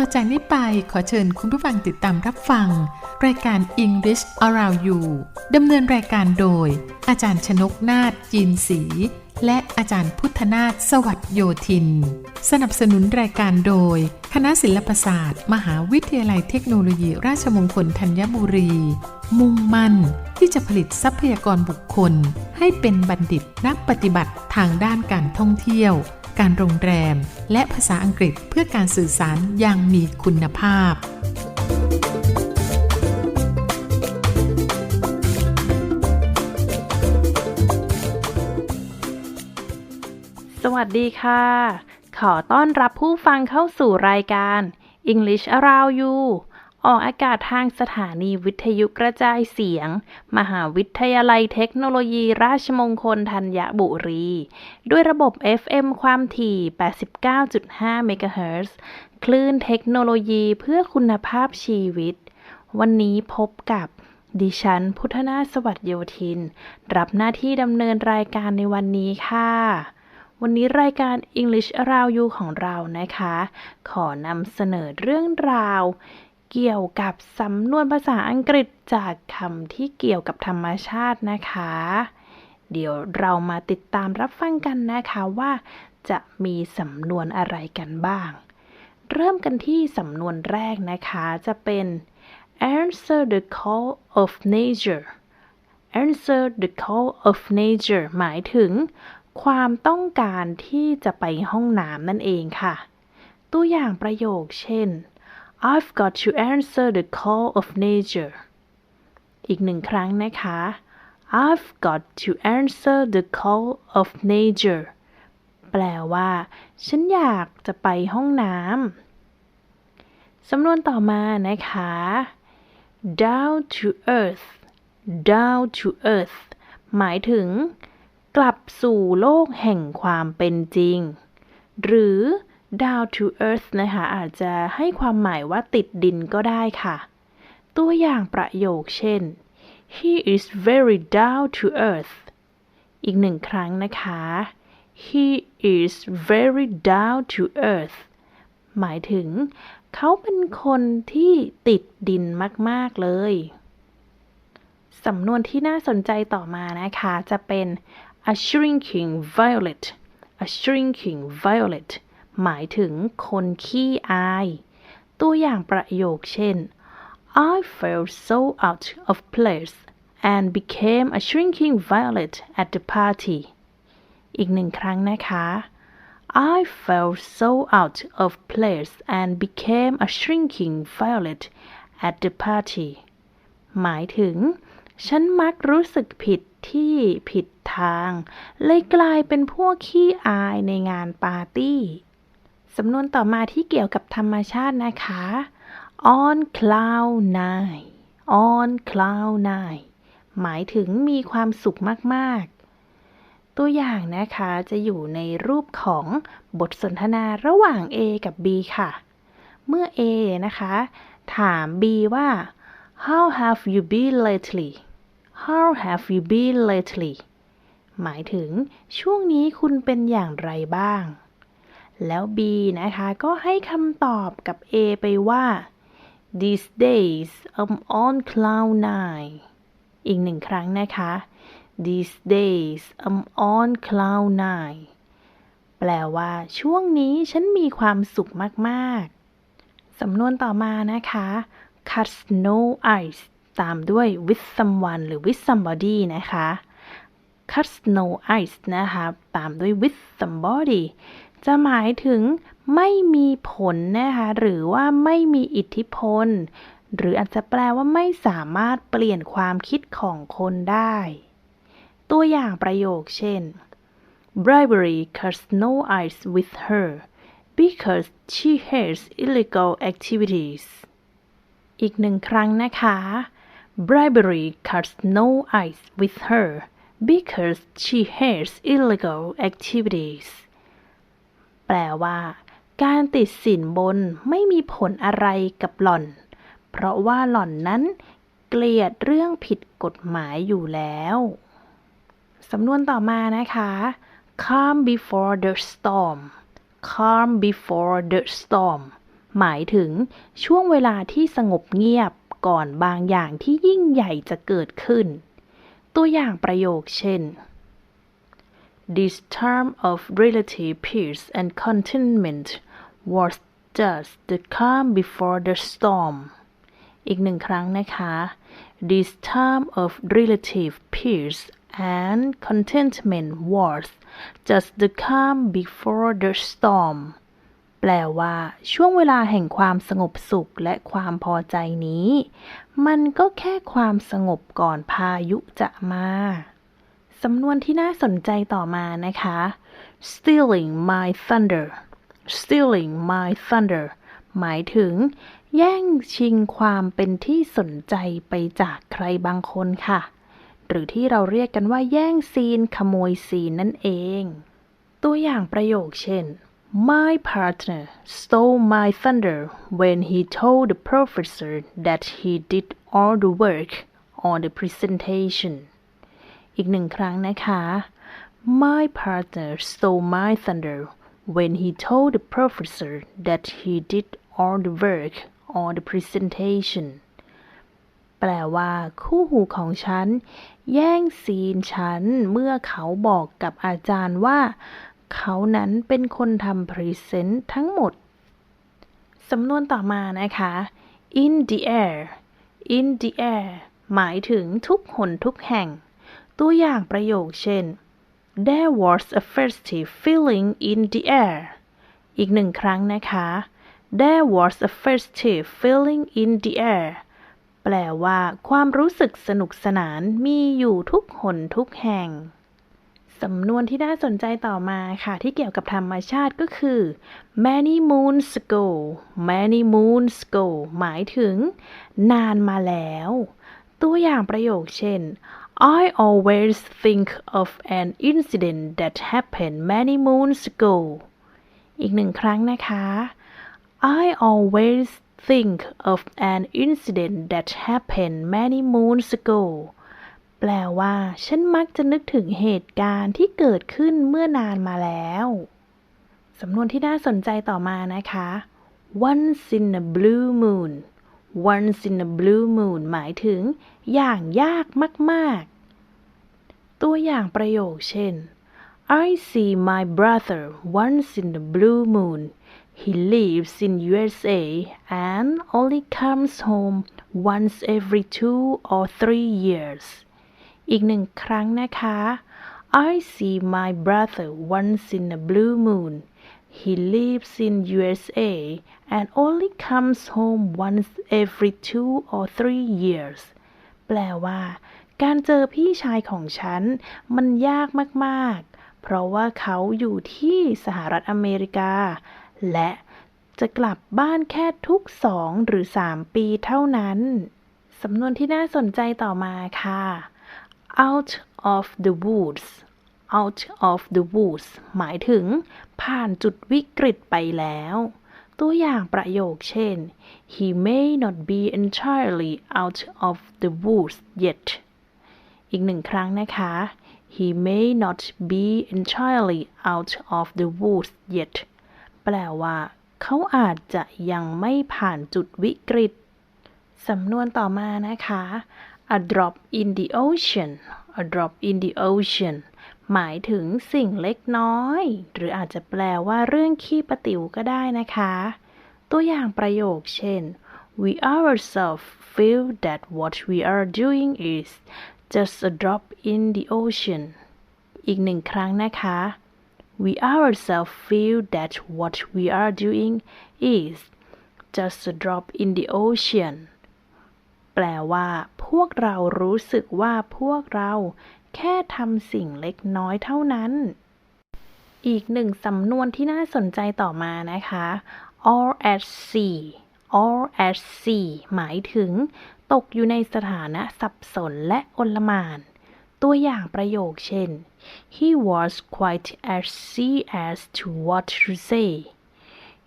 ต่อจากนี้ไปขอเชิญคุณผู้ฟังติดตามรับฟัง รายการ English Around You ดำเนินรายการโดย อาจารย์ชนกนาฏจีนศรีและอาจารย์พุทธนาถสวัสดโยธิน สนับสนุนรายการโดย คณะศิลปศาสตร์ มหาวิทยาลัยเทคโนโลยีราชมงคลธัญบุรี มุ่งมั่นที่จะผลิตทรัพยากรบุคคล ให้เป็นบัณฑิตนักปฏิบัติทางด้านการท่องเที่ยว การโรงแรม และภาษาอังกฤษเพื่อการสื่อสารอย่างมีคุณภาพ สวัสดีค่ะ ขอต้อนรับผู้ฟังเข้าสู่รายการ English Around You ออกอากาศทางสถานีวิทยุกระจายเสียง มหาวิทยาลัยเทคโนโลยีราชมงคลธัญบุรี ด้วยระบบ FM ความถี่ 89.5 เมกะเฮิรตซ์คลื่นเทคโนโลยีเพื่อคุณภาพชีวิต วันนี้พบกับดิฉันพุทธนาสวัสดโยธิน รับหน้าที่ดำเนินรายการในวันนี้ค่ะ วันนี้รายการ English Around You ของเรานะคะ ขอนำเสนอเรื่องราว เกี่ยวกับสำนวนภาษาอังกฤษจากคำที่เกี่ยวกับธรรมชาตินะคะ เดี๋ยวเรามาติดตามรับฟังกันนะคะว่า จะมีสำนวนอะไรกันบ้าง เริ่มกันที่สำนวนแรกนะคะจะเป็น answer the call of nature answer the call of nature หมายถึง ความต้องการที่จะไปห้องน้ำนั่นเองค่ะ ตัวอย่างประโยคเช่น I've got to answer the call of nature อีกหนึ่งครั้งนะคะ I've got to answer the call of nature แปลว่า ฉันอยากจะไปห้องน้ำ สำนวนต่อมานะคะ down to earth down to earth หมายถึง กลับสู่โลกแห่งความเป็นจริง หรือ down to earth นะคะอาจจะให้ความหมายว่าติดดินก็ได้ค่ะ ตัวอย่างประโยคเช่น he is very down to earth อีกหนึ่งครั้งนะคะ he is very down to earth หมายถึง เขาเป็นคนที่ติดดินมาก ๆ เลย สำนวนที่น่าสนใจต่อมานะคะ จะเป็น a shrinking violet a shrinking violet หมายถึงคนขี้อาย ตัวอย่างประโยคเช่น I felt so out of place and became a shrinking violet at the party อีกหนึ่งครั้งนะคะ I felt so out of place and became a shrinking violet at the party หมายถึง ฉันมักรู้สึกผิดที่ผิดทาง เลยกลายเป็นพวกขี้อายในงานปาร์ตี้ สำนวนต่อมาที่เกี่ยวกับธรรมชาตินะคะ on cloud nine on cloud nine หมายถึงมีความสุขมากๆ ตัวอย่างนะคะจะอยู่ในรูปของบทสนทนาระหว่าง A กับ B ค่ะ เมื่อ A นะคะ ถาม B ว่า how have you been lately how have you been lately หมายถึงช่วงนี้คุณเป็นอย่างไรบ้าง แล้ว B นะคะ ก็ให้คำตอบกับ A ไปว่า these days I'm on cloud nine อีกหนึ่งครั้งนะคะ these days I'm on cloud nine แปลว่าช่วงนี้ฉันมีความสุขมากๆ สำนวนต่อมานะคะ cut snow ice ตามด้วย with someone หรือ with somebody นะคะ cut snow ice นะคะ ตามด้วย with somebody จะหมายถึงไม่มีผลนะคะ หรือว่าไม่มีอิทธิพล หรืออาจจะแปลว่าไม่สามารถเปลี่ยนความคิดของคนได้ ตัวอย่างประโยคเช่น Bribery cuts no ice with her because she hates illegal activities อีกหนึ่งครั้งนะคะ Bribery cuts no ice with her because she hates illegal activities แปลว่า การติดสินบนไม่มีผลอะไรกับหล่อน เพราะว่าหล่อนนั้น เกลียดเรื่องผิดกฎหมายอยู่แล้วสำนวนต่อมานะคะ calm before the storm calm before the storm หมายถึงช่วงเวลาที่สงบเงียบก่อนบางอย่างที่ยิ่งใหญ่จะเกิดขึ้น ตัวอย่างประโยคเช่น This time of relative peace and contentment was just the calm before the storm อีกหนึ่งครั้งนะคะ This time of relative peace and contentment was just the calm before the storm แปลว่า ช่วงเวลาแห่งความสงบสุขและความพอใจนี้ มันก็แค่ความสงบก่อนพายุจะมา สำนวนที่น่าสนใจต่อมานะคะ stealing my thunder stealing my thunder หมายถึง แย่งชิงความเป็นที่สนใจไปจากใครบางคนค่ะ หรือที่เราเรียกกันว่าแย่งซีนขโมยซีนนั่นเอง ตัวอย่างประโยคเช่น My partner stole my thunder when he told the professor that he did all the work on the presentation อีกหนึ่งครั้งนะคะ My partner stole my thunder when he told the professor that he did all the work on the presentation แปลว่าคู่หูของฉัน แย่งซีนฉัน เมื่อเขาบอกกับอาจารย์ว่า เขานั้นเป็นคนทำพรีเซนต์ทั้งหมด สำนวนต่อมานะคะ in the air in the air หมายถึงทุกหนทุกแห่ง ตัวอย่างประโยคเช่น There was a festive feeling in the air อีกหนึ่งครั้งนะคะ There was a festive feeling in the air แปลว่าความรู้สึกสนุกสนานมีอยู่ทุกหนทุกแห่ง สำนวนที่น่าสนใจต่อมาค่ะ ที่เกี่ยวกับธรรมชาติก็คือ many moons ago many moons ago หมายถึง นานมาแล้ว ตัวอย่างประโยคเช่น I always think of an incident that happened many moons ago อีกหนึ่งครั้งนะคะ I always think of an incident that happened many moons ago แปลว่า ฉันมักจะนึกถึงเหตุการณ์ที่เกิดขึ้นเมื่อนานมาแล้ว สำนวนที่น่าสนใจต่อมานะคะ once in a blue moon once in a blue moon หมายถึง อย่างยากมาก ๆ ตัวอย่างประโยคเช่น I see my brother once in a blue moon He lives in USA and only comes home once every two or three years อีกหนึ่งครั้งนะคะ I see my brother once in a blue moon He lives in USA and only comes home once every two or three years แปลว่า การเจอพี่ชายของฉัน มันยากมากๆ เพราะว่าเขาอยู่ที่สหรัฐอเมริกา และจะกลับบ้านแค่ทุกสองหรือสามปีเท่านั้น สำนวนที่น่าสนใจต่อมาค่ะ out of the woods out of the woods หมายถึง ผ่านจุดวิกฤตไปแล้ว ตัวอย่างประโยคเช่น he may not be entirely out of the woods yet อีกหนึ่งครั้งนะคะ he may not be entirely out of the woods yet แปลว่า เขาอาจจะยังไม่ผ่านจุดวิกฤต สำนวนต่อมานะคะ a drop in the ocean a drop in the ocean หมายถึงสิ่งเล็กน้อย หรืออาจจะแปลว่าเรื่องขี้ประติ๋วก็ได้นะคะ ตัวอย่างประโยคเช่น we ourselves feel that what we are doing is just a drop in the ocean อีกหนึ่งครั้งนะคะ we ourselves feel that what we are doing is just a drop in the ocean แปลว่า พวกเรารู้สึกว่าพวกเรา แค่ทำสิ่งเล็กน้อยเท่านั้น อีกหนึ่งสำนวนที่น่าสนใจต่อมานะคะ all at sea all at sea หมายถึง ตกอยู่ในสถานะสับสนและอลมาน ตัวอย่างประโยคเช่น he was quite at sea as to what to say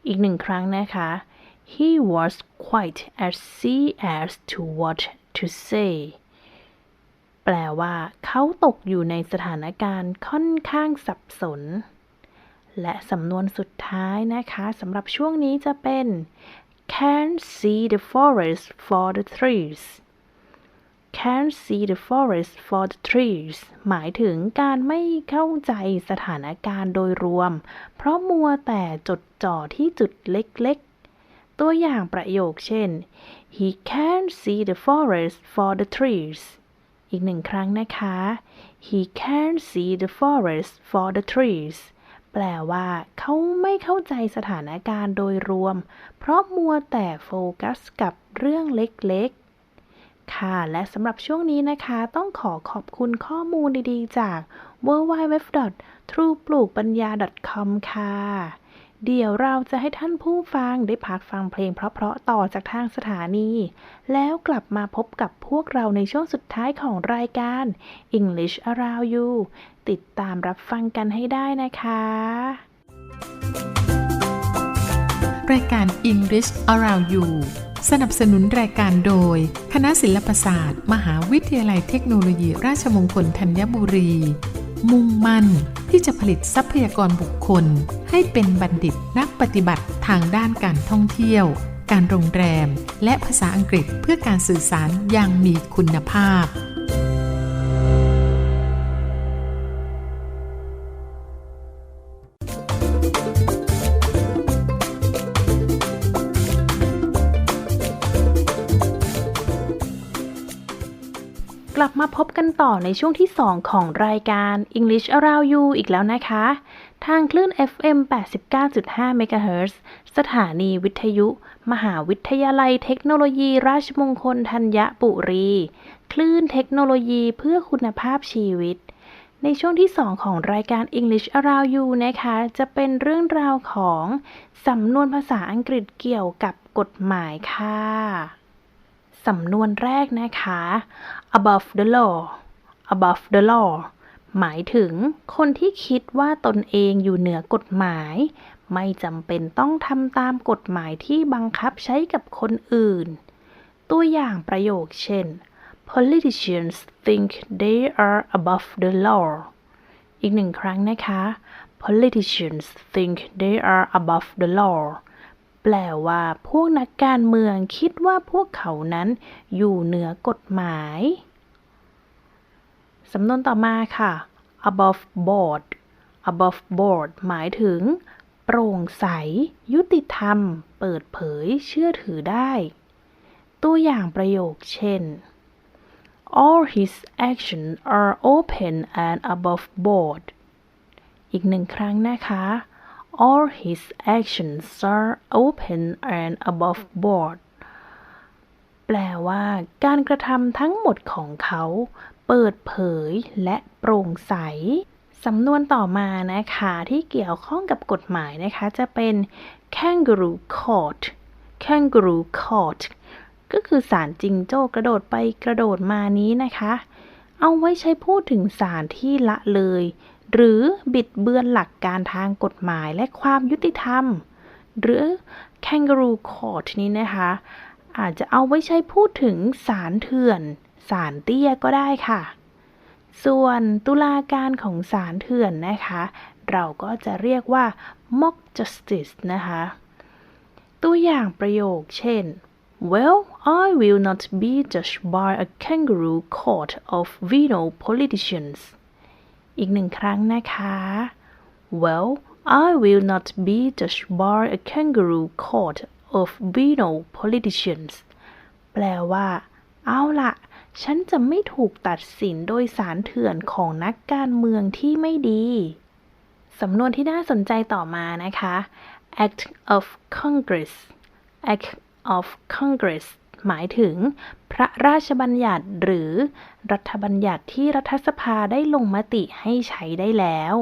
อีกหนึ่งครั้งนะคะ he was quite at sea as to what to say แปลว่าเขาตกอยู่ในสถานการณ์ค่อนข้างสับสน และสำนวนสุดท้ายนะคะสำหรับช่วงนี้จะเป็น can't see the forest for the trees can't see the forest for the trees หมายถึงการไม่เข้าใจสถานการณ์โดยรวม เพราะมัวแต่จดจ่อที่จุดเล็กๆ ตัวอย่างประโยคเช่น he can't see the forest for the trees อีกหนึ่งครั้งนะคะ he can't see the forest for the trees แปลว่า เขาไม่เข้าใจสถานการณ์โดยรวม เพราะมัวแต่โฟกัสกับเรื่องเล็กๆ ค่ะ และสำหรับช่วงนี้นะคะ ต้องขอขอบคุณข้อมูลดีๆ จาก w w w t r u e p l u k p a n y a c o m ค่ะ เดี๋ยวเราจะให้ท่านผู้ฟังได้พักฟังเพลงเพราะๆต่อจากทางสถานี แล้วกลับมาพบกับพวกเราในช่วงสุดท้ายของรายการ English Around You ติดตามรับฟังกันให้ได้นะคะ รายการ English Around You สนับสนุนรายการโดย คณะศิลปศาสตร์ มหาวิทยาลัยเทคโนโลยีราชมงคลธัญบุรี มุ่งมั่นที่จะผลิตทรัพยากรบุคคล ให้เป็นบัณฑิตนักปฏิบัติทางด้านการท่องเที่ยว การโรงแรม และภาษาอังกฤษเพื่อการสื่อสารอย่างมีคุณภาพ ลับมาพบกันต่อในช่วงที่ 2 ของรายการ English Around You อีกแล้วนะคะ ทางคลื่น FM 89.5 MHz สถานีวิทยุ มหาวิทยาลัยเทคโนโลยีราชมงคลธัญบุรี คลื่นเทคโนโลยีเพื่อคุณภาพชีวิต ในช่วงที่ 2 ของรายการ English Around You นะคะ จะเป็นเรื่องราวของสำนวนภาษาอังกฤษเกี่ยวกับกฎหมายค่ะ สำนวนแรกนะคะ above the law above the law หมายถึงคนที่คิดว่าตนเองอยู่เหนือกฎหมาย ไม่จำเป็นต้องทำตามกฎหมายที่บังคับใช้กับคนอื่น ตัวอย่างประโยคเช่น politicians think they are above the law อีกหนึ่งครั้งนะคะ politicians think they are above the law แปลว่าพวกนักการเมืองคิดว่าพวกเขานั้นอยู่เหนือกฎหมาย สำนวนต่อมาค่ะ above board above board หมายถึง โปร่งใส ยุติธรรม เปิดเผย เชื่อถือได้ ตัวอย่างประโยคเช่น all his actions are open and above board อีกหนึ่งครั้งนะคะ all his actions are open and above board แปลว่าการกระทำทั้งหมดของเขา เปิดเผยและโปร่งใส สำนวนต่อมานะคะที่เกี่ยวข้องกับกฎหมายนะคะ จะเป็น kangaroo court kangaroo court ก็คือสารจิงโจ้กระโดดไปกระโดดมานี้นะคะ เอาไว้ใช้พูดถึงสารที่ละเลย หรือบิดเบือนหลักการทางกฎหมายและความยุติธรรม หรือ kangaroo court นี้นะคะ อาจจะเอาไว้ใช้พูดถึงสารเถื่อน สารเตี้ยก็ได้ค่ะ ส่วนตุลาการของสารเถื่อนนะคะ เราก็จะเรียกว่า mock justice นะคะ ตัวอย่างประโยคเช่น Well I will not be judged by a kangaroo court of venal politicians อีกหนึ่งครั้งนะคะ Well I will not be judged by a kangaroo court of venal politicians แปลว่า เอาละฉันจะไม่ถูกตัดสินโดยสารเถื่อนของนักการเมืองที่ไม่ดี สำนวนที่น่าสนใจต่อมานะคะ Act of Congress Act of Congress หมายถึง พระราชบัญญัติหรือ รัฐบัญญัติที่รัฐสภาได้ลงมติให้ใช้ได้แล้ว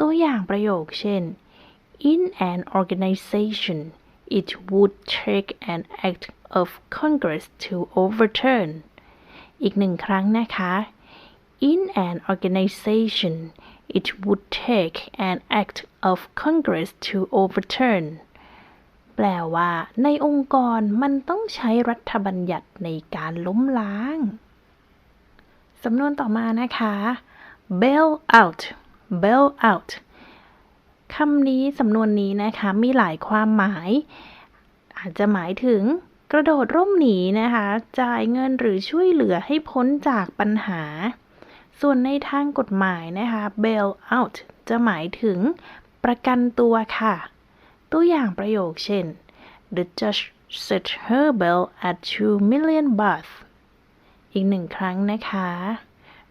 ตัวอย่างประโยคเช่น In an organization it would take an act of Congress to overturn อีกหนึ่งครั้งนะคะ In an organization it would take an act of Congress to overturn แปลว่าในองค์กรมันต้องใช้รัฐบัญญัติในการล้มล้าง สำนวนต่อมานะคะ bail out bail out คำนี้สำนวนนี้นะคะ มีหลายความหมาย อาจจะหมายถึงกระโดดร่มหนีนะคะ จ่ายเงินหรือช่วยเหลือให้พ้นจากปัญหา ส่วนในทางกฎหมายนะคะ bail out จะหมายถึงประกันตัวค่ะ ตัวอย่างประโยคเช่น The judge set her bail at 2 million baht อีกหนึ่งครั้งนะคะ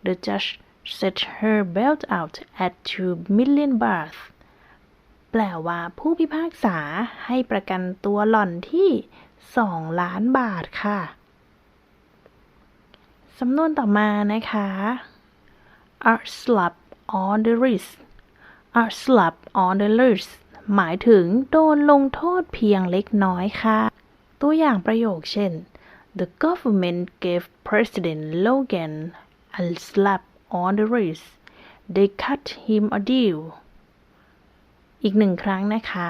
The judge set her bail out at 2 million baht แปลว่าผู้พิพากษาให้ประกันตัวหล่อนที่ 2 ล้านบาทค่ะ สำนวนต่อมานะคะ a r slap on the wrist a r slap on the wrist หมายถึงโดนลงโทษเพียงเล็กน้อยค่ะ ตัวอย่างประโยคเช่น The government gave President Logan a slap on the wrist. They cut him a deal. อีกหนึ่งครั้งนะคะ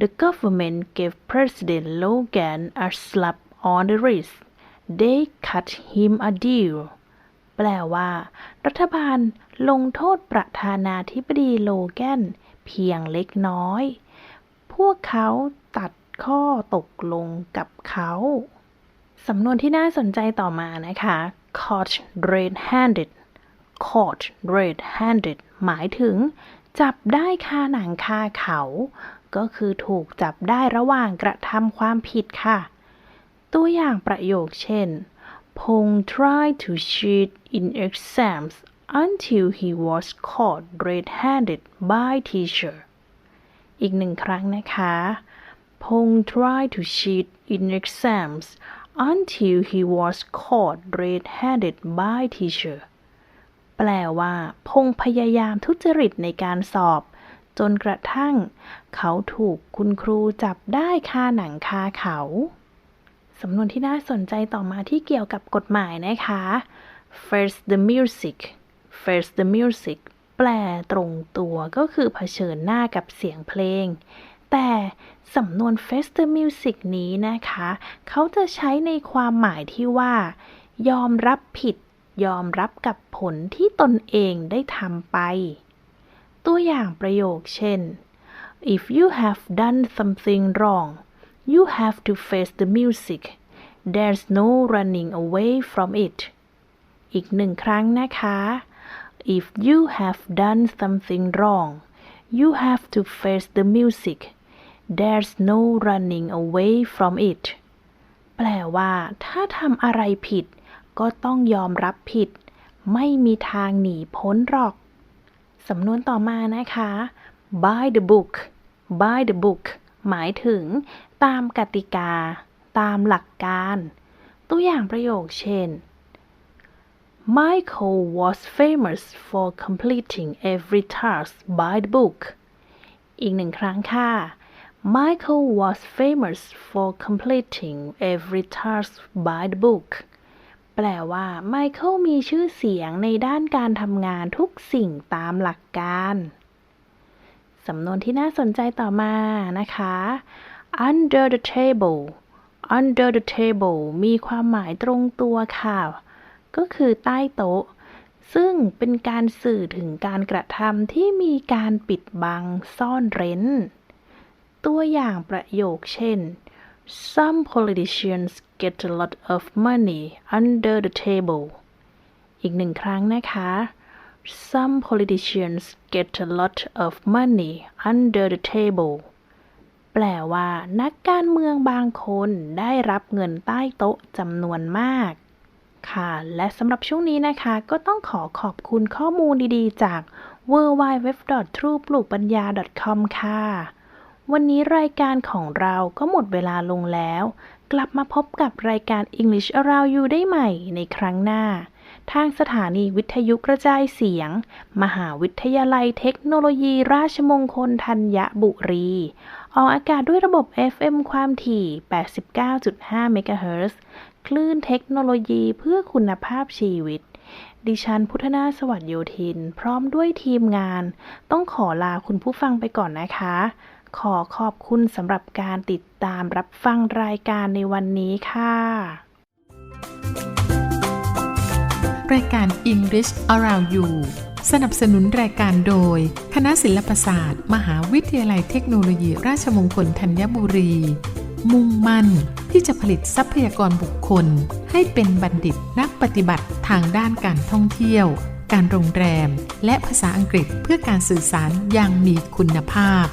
The government gave President Logan a slap on the wrist. They cut him a deal. แปลว่า รัฐบาลลงโทษประธานาธิบดีโลแกน เพียงเล็กน้อย พวกเขาตัดข้อตกลงกับเขาสำนวนที่น่าสนใจต่อมานะคะ caught red-handed caught red-handed หมายถึง จับได้คาหนังคาเขา ก็คือถูกจับได้ระหว่างกระทำความผิดค่ะ ตัวอย่างประโยคเช่น Pong tried to cheat in exams until he was caught red-handed by teacher อีกหนึ่งครั้งนะคะ Pong tried to cheat in exams until he was caught red-handed by teacher แปลว่า พงพยายามทุจริตในการสอบ จนกระทั่ง เขาถูกคุณครูจับได้คาหนังคาเขา สำนวนที่น่าสนใจต่อมาที่เกี่ยวกับกฎหมายนะคะ face the music face the music แปลตรงตัวก็คือเผชิญหน้ากับเสียงเพลง แต่สำนวน face the music นี้นะคะ เขาจะใช้ในความหมายที่ว่า ยอมรับผิด ยอมรับกับผลที่ตนเองได้ทำไป ตัวอย่างประโยคเช่น if you have done something wrong you have to face the music there's no running away from it อีกหนึ่งครั้งนะคะ if you have done something wrong you have to face the music there's no running away from it แปลว่าถ้าทำอะไรผิด ก็ต้องยอมรับผิด ไม่มีทางหนีพ้นหรอก สำนวนต่อมานะคะ by the book by the book หมายถึง ตามกติกา ตามหลักการ ตัวอย่างประโยคเช่น Michael was famous for completing every task by the book อีกหนึ่งครั้งค่ะ Michael was famous for completing every task by the book แปลว่าไมเคิลมีชื่อเสียงในด้านการทำงานทุกสิ่งตามหลักการ สำนวนที่น่าสนใจต่อมานะคะ under the table under the table มีความหมายตรงตัวค่ะ ก็คือใต้โต๊ะ ซึ่งเป็นการสื่อถึงการกระทำที่มีการปิดบังซ่อนเร้น ตัวอย่างประโยคเช่น Some politicians get a lot of money under the table อีกหนึ่งครั้งนะคะ Some politicians get a lot of money under the table แปลว่า นักการเมืองบางคนได้รับเงินใต้โต๊ะจำนวนมาก ค่ะ และสำหรับช่วงนี้นะคะ ก็ต้องขอขอบคุณข้อมูลดีๆ จาก w w w t r u e p l u k p a n y a c o m ค่ะ วันนี้รายการของเราก็หมดเวลาลงแล้ว กลับมาพบกับรายการ English Around You ได้ใหม่ในครั้งหน้า ทางสถานีวิทยุกระจายเสียง มหาวิทยาลัยเทคโนโลยีราชมงคลธัญบุรี ออกอากาศด้วยระบบ FM ความถี่ 89.5เมกะเฮิรตซ์ คลื่นเทคโนโลยีเพื่อคุณภาพชีวิต ดิฉันพุทธนาสวัสดโยธิน พร้อมด้วยทีมงาน ต้องขอลาคุณผู้ฟังไปก่อนนะคะ ขอขอบคุณสำหรับการติดตามรับฟังรายการในวันนี้ค่ะ รายการ English Around You สนับสนุนรายการโดย คณะศิลปศาสตร์ มหาวิทยาลัยเทคโนโลยีราชมงคลธัญบุรี มุ่งมั่นที่จะผลิตทรัพยากรบุคคล ให้เป็นบัณฑิตนักปฏิบัติทางด้านการท่องเที่ยว การโรงแรม และภาษาอังกฤษเพื่อการสื่อสารอย่างมีคุณภาพ